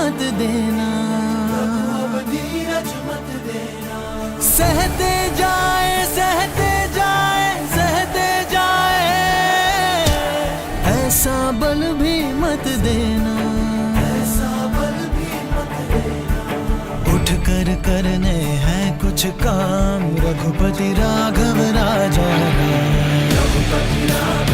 अब धीरज मत देना अब धीरज मत देना सहते जाए सहते जाए सहते जाए ऐसा बल भी मत देना ऐसा बल भी मत देना उठ कर करने हैं कुछ काम रघुपति राघव राजा राम रघुपति राघव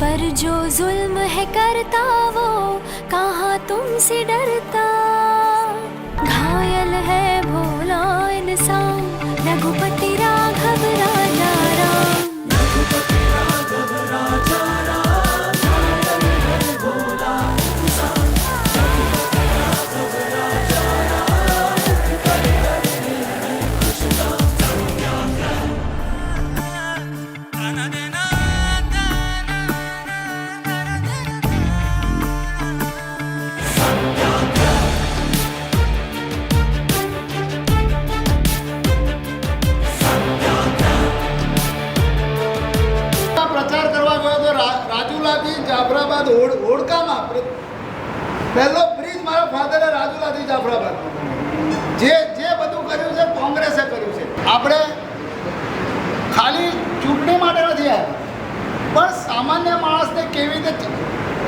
पर जो जुल्म है करता वो कहाँ तुमसे डरता घायल है भोला इंसान रघुपति પ્રચાર કરવા ગયો તો રાજુલાથી જાફરાબાદ હોડ હોડકામાં પહેલો બ્રિજ મારા ફાધરે રાજુલાથી જાફરાબાદ. જે જે બધું કર્યું છે કોંગ્રેસે કર્યું છે. આપણે ખાલી ચૂંટણી માટે નથી આવ્યા. પણ સામાન્ય માણસને કેવી રીતે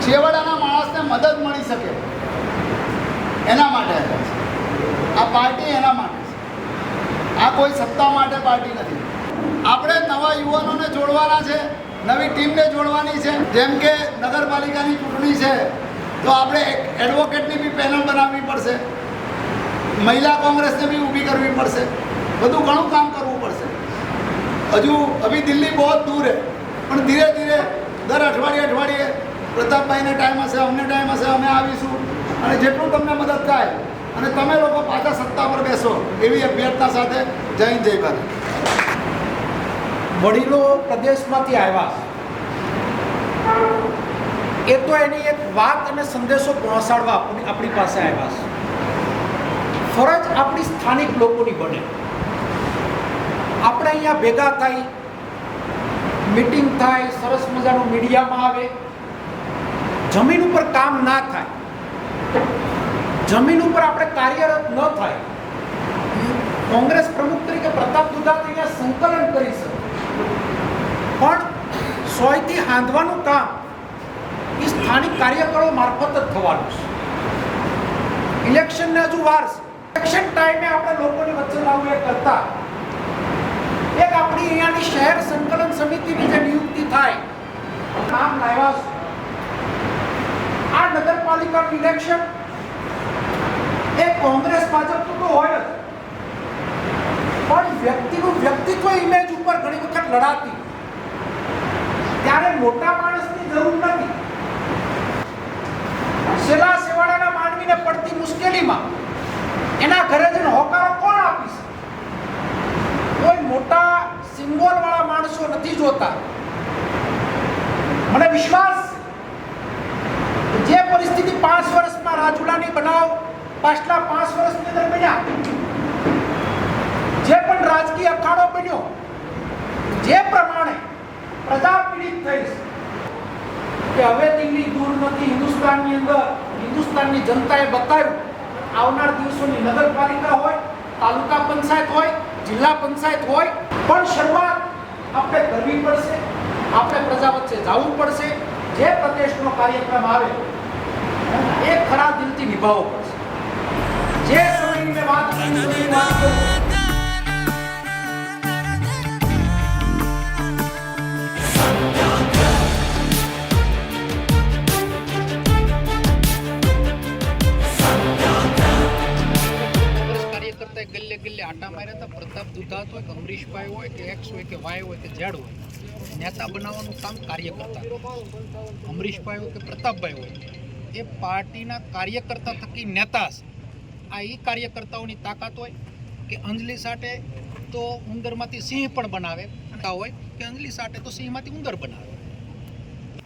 છેવાડાના માણસને મદદ મળી શકે? એના માટે આ પાર્ટી એના માટે આ કોઈ સત્તા માટે પાર્ટી નથી. આપણે નવા યુવાનોને જોડવાના છે. નવી ટીમને જોડવાની છે. જેમ કે નગરપાલિકાની ચૂંટણી છે. તો આપણે એડવોકેટની બી પેનલ બનાવવી પડશે. મહિલા કોંગ્રેસને બી ઊભી કરવી પડશે. બધું ઘણું કામ કરવું પડશે. હજુ અભી દિલ્હી બહુ દૂર હે. પણ ધીરે ધીરે દર અઠવાડિયે અઠવાડિયે પ્રતાપભાઈને ટાઈમ હશે, અમને ટાઈમ હશે, અમે આવીશું. અને જેટલું તમને મદદ થાય, અને તમે લોકો પાછા સત્તા પર બેસો એવી અભ્યર્થના સાથે જય જય ભારત. વડીલો પ્રદેશમાંથી આવ્યા. એ તો એની એક વાત અને સંદેશો પહોંચાડવા આપણી પાસે આવ્યા છે. ફરજ આપણી સ્થાનિક લોકોની બને. આપણે અહીંયા ભેગા થાય, મીટિંગ થાય, સરસ મજાનું મીડિયામાં આવે. જમીન ઉપર કામ ના થાય. જમીન ઉપર આપણે કાર્યરત ન થાય. કોંગ્રેસ પ્રમુખ તરીકે પ્રતાપ દુધાત અહીંયા સંકલન કરી શકે. પણ સોયથી હાંધવાનું કામ એ સ્થાનિક કાર્યકરો મારફત જ થવાનું છે. ઇલેક્શનને હજુ વાર છે. ઇલેક્શન ટાઈમે આપણે લોકોની વચ્ચે લાવવું એ કરતા એક આપણી અહીંયાની શહેર સંકલન સમિતિની જે નિયુક્તિ થાય, નામ લાવ્યા આ નગરપાલિકાનું ઇલેક્શન એ કોંગ્રેસ, ભાજપનું તો હોય જ. પણ વ્યક્તિનું વ્યક્તિત્વ ઇમેજ ઉપર ઘણી વખત લડાતી. ત્યારે મોટા માણસની જરૂર નથી. સેલા સેવાડાના માનવીને પડતી મુશ્કેલીમાં એના ઘરે જઈને હોકારો કોણ આપી કોઈ મોટા સિમ્બોલ વાળા માણસો નથી જોતા. મને વિશ્વાસ જે પરિસ્થિતિ પાંચ વર્ષમાં રાજુલાની બનાવ પાછલા પાંચ વર્ષની અંદર બન્યા, જે પણ રાજકીય અખાડો બન્યો, જે પ્રમાણે પ્રજા પીડિત થઈ છે કે હવે દિલ્હી દૂર નથી. હિન્દુસ્તાનની અંદર હિન્દુસ્તાનની જનતાએ બતાવ્યું, આવનાર દિવસોની નગરપાલિકા હોય, તાલુકા પંચાયત હોય, જિલ્લા પંચાયત હોય, પણ શરૂઆત આપણે કરવી પડશે. આપણે પ્રજા વચ્ચે જવું પડશે. જે પ્રદેશનો કાર્યક્રમ આવે એ ખરા દિલથી નિભાવવો પડશે. જે સમયની વાત કરી. એક્સ હોય કે વાય હોય, નેતા બનાવવાનું કામ કાર્યકર્તા. અમરીશભાઈ હોય કે પ્રતાપભાઈ હોય, એ પાર્ટીના કાર્યકર્તા થકી નેતા છે આ એ કાર્યકર્તાઓની તાકાત હોય કે અંજલિ સાટે તો ઉંદરમાંથી સિંહ પણ બનાવે હોય કે અંજલી સાટે તો સિંહમાંથી ઉંદર બનાવે.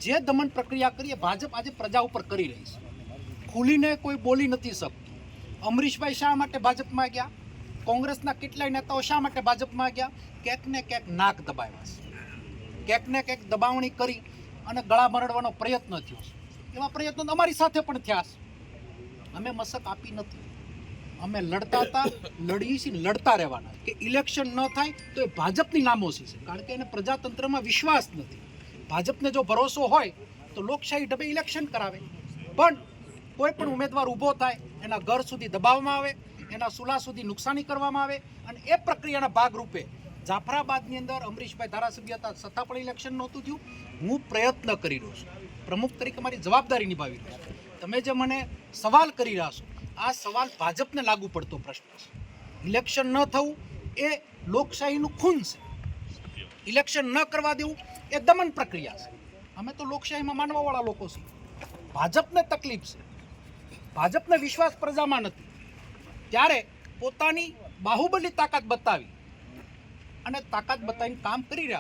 જે દમન પ્રક્રિયા કરીએ, ભાજપ આજે પ્રજા ઉપર કરી રહી છે. ખુલીને કોઈ બોલી નથી શકતું. અમરીશભાઈ શા માટે ભાજપમાં ગયા? કોંગ્રેસના કેટલાય નેતાઓ શા માટે ભાજપમાં ગયા? ક્યાંક ને ક્યાંક નાક દબાવ્યા છે. ક્યાંક ને ક્યાંક દબાવણી કરી અને ગળા મરડવાનો પ્રયત્ન થયો છે. એવા પ્રયત્નો અમારી સાથે પણ થયા છે. અમે મસક આપી નથી. અમે લડતા હતા લડીએ છીએ લડતા રહેવાના. કે ઇલેક્શન ન થાય તો એ ભાજપની નામોશી છે. કારણ કે એને પ્રજાતંત્રમાં વિશ્વાસ નથી. ભાજપને જો ભરોસો હોય તો લોકશાહી ઢબે ઇલેક્શન કરાવે. પણ કોઈ પણ ઉમેદવાર ઊભો થાય, એના ઘર સુધી દબાવવામાં આવે એના સુલા સુધી નુકસાની કરવામાં આવે અને એ પ્રક્રિયાના ભાગરૂપે જાફરાબાદની અંદર અમરીશભાઈ ધારાસભ્ય હતા છતાં પણ ઇલેક્શન નહોતું થયું. હું પ્રયત્ન કરી રહ્યો છું. પ્રમુખ તરીકે મારી જવાબદારી નિભાવી રહ્યો છું. તમે જે મને સવાલ કરી રહ્યા છો, આ સવાલ ભાજપને લાગુ પડતો પ્રશ્ન છે. ઇલેક્શન ન થવું એ લોકશાહીનું ખૂન છે. ઇલેક્શન ન કરવા દેવું એ દમન પ્રક્રિયા છે. અમે તો લોકશાહીમાં માનવાવાળા લોકો છીએ. ભાજપને તકલીફ છે. ભાજપને વિશ્વાસ પ્રજામાં નથી. ત્યારે પોતાની બાહુબલી તાકાત બતાવી અને તાકાત બતાવીને કામ કરી રહ્યા છે.